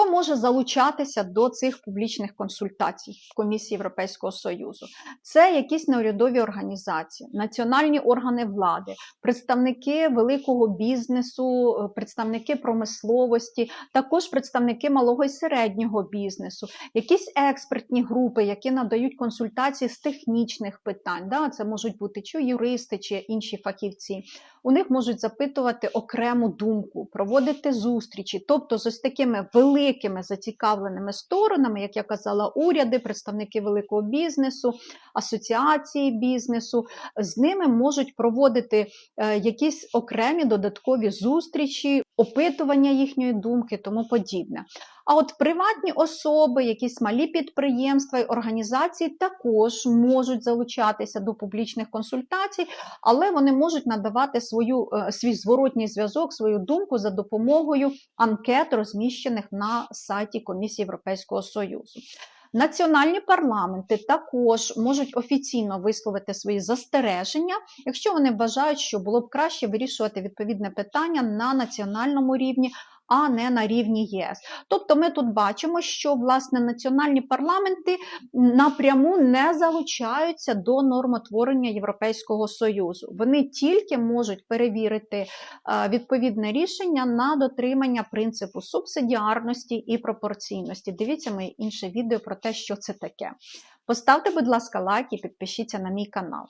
Хто може залучатися до цих публічних консультацій в Комісії Європейського Союзу? Це якісь неурядові організації, національні органи влади, представники великого бізнесу, е, представники промисловості, також представники малого і середнього бізнесу, якісь експертні групи, які надають консультації з технічних питань. Да? Це можуть бути чи юристи, чи інші фахівці. У них можуть запитувати окрему думку, проводити зустрічі, тобто з ось такими великими зацікавленими сторонами, як я казала, уряди, представники великого бізнесу, асоціації бізнесу, з ними можуть проводити е, якісь окремі додаткові зустрічі, опитування їхньої думки, тому подібне. А от приватні особи, якісь малі підприємства і організації також можуть залучатися до публічних консультацій, але вони можуть надавати свою, е, свій зворотній зв'язок, свою думку за допомогою анкет, розміщених на сайті Комісії Європейського Союзу. Національні парламенти також можуть офіційно висловити свої застереження, якщо вони вважають, що було б краще вирішувати відповідне питання на національному рівні, а не на рівні ЄС. Тобто ми тут бачимо, що власне національні парламенти напряму не залучаються до нормотворення Європейського Союзу. Вони тільки можуть перевірити е, відповідне рішення на дотримання принципу субсидіарності і пропорційності. Дивіться моє інше відео про те, що це таке. Поставте, будь ласка, лайк і підпишіться на мій канал.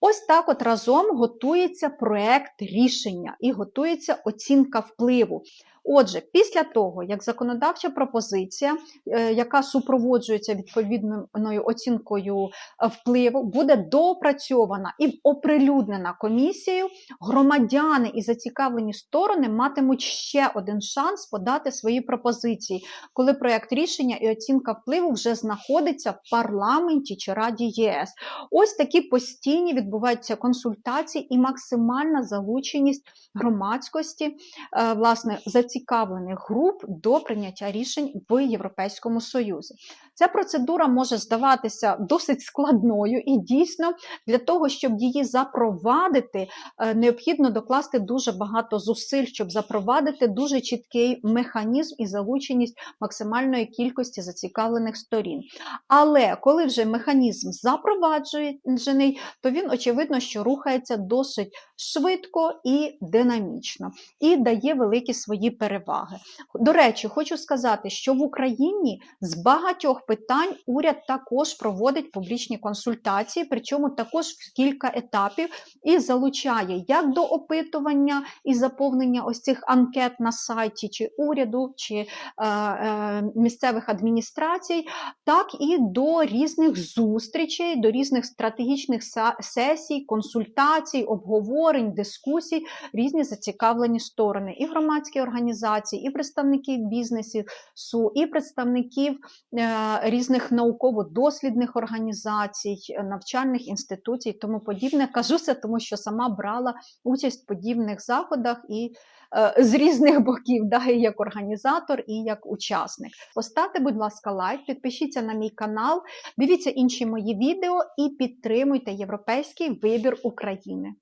Ось так от разом готується проект рішення і готується оцінка впливу. Отже, після того, як законодавча пропозиція, е, яка супроводжується відповідною оцінкою е, впливу, буде доопрацьована і оприлюднена комісією, громадяни і зацікавлені сторони матимуть ще один шанс подати свої пропозиції, коли проєкт рішення і оцінка впливу вже знаходиться в парламенті чи Раді ЄС. Ось такі постійні відбуваються консультації і максимальна залученість громадськості, е, власне, зацікавлених груп до прийняття рішень в Європейському Союзі. Ця процедура може здаватися досить складною і дійсно для того, щоб її запровадити, е, необхідно докласти дуже багато зусиль, щоб запровадити дуже чіткий механізм і залученість максимальної кількості зацікавлених сторін. Але коли вже механізм запроваджений, то він очевидно, що рухається досить швидко і динамічно і дає великі свої переваги. До речі, хочу сказати, що в Україні з багатьох питань уряд також проводить публічні консультації, причому також в кілька етапів і залучає як до опитування і заповнення ось цих анкет на сайті чи уряду, чи е, е, місцевих адміністрацій, так і до різних зустрічей, до різних стратегічних сесій, консультацій, обговорень, дискусій, різні зацікавлені сторони, і громадські організації, і представників бізнесу, і представників е, різних науково-дослідних організацій, навчальних інституцій, тому подібне. Кажу це, тому що сама брала участь в подібних заходах і е, з різних боків, да, і як організатор, і як учасник. Поставте, будь ласка, лайк, підпишіться на мій канал, дивіться інші мої відео і підтримуйте європейський вибір України.